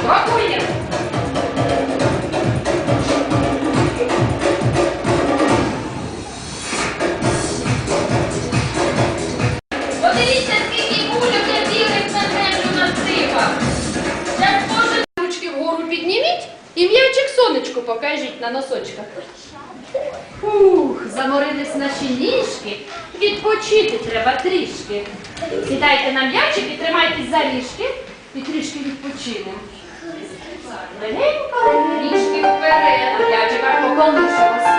Спокійно. Подивіться, скільки кульок білих на землю насипав. Як може ручки вгору підніміть і м'ячик сонечку покажіть на носочках. Фух, заморились наші ніжки. Відпочити треба трішки. Сідайте на м'ячик і тримайтесь за ріжки і трішки відпочинемо. Benvenuto! Benvenuto, che verrà, viaggi per com o sono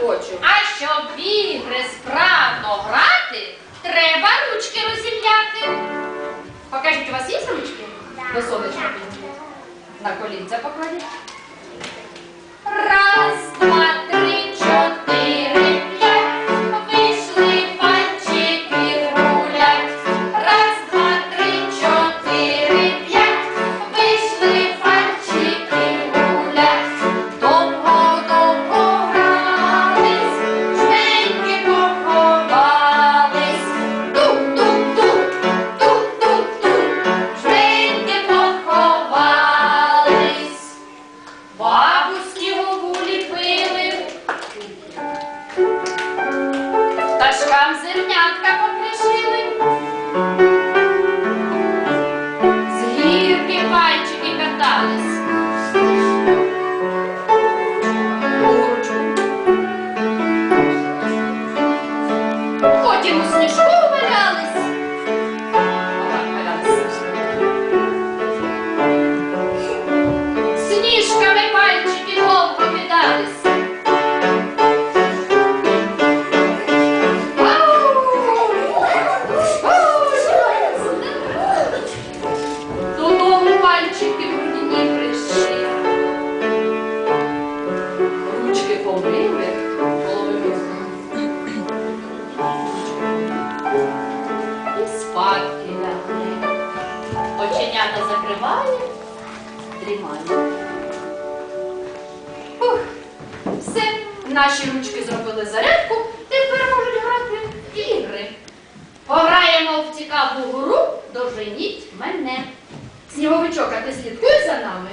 хочу. А щоб в ігри справно грати, треба ручки розім'яти. Покажіть, у вас є ручки? До сонечка. На колінця покладіть. Раз, два, vai te encantá-las. Дрімає. Ух, все, наші ручки зробили зарядку, тепер можуть грати в ігри. Пограємо в цікаву гру Доженіть мене. Сніговичок, а ти слідкуєш за нами?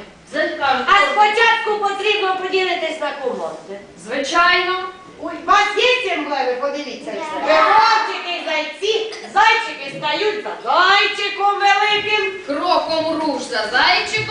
А спочатку потрібно поділитись на команди. Звичайно. Ой, у вас є ці емблеми? Подивіться. Вовчики і зайці, зайчики стають за зайчиком великим. Кроком руш за зайчиком.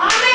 Amen.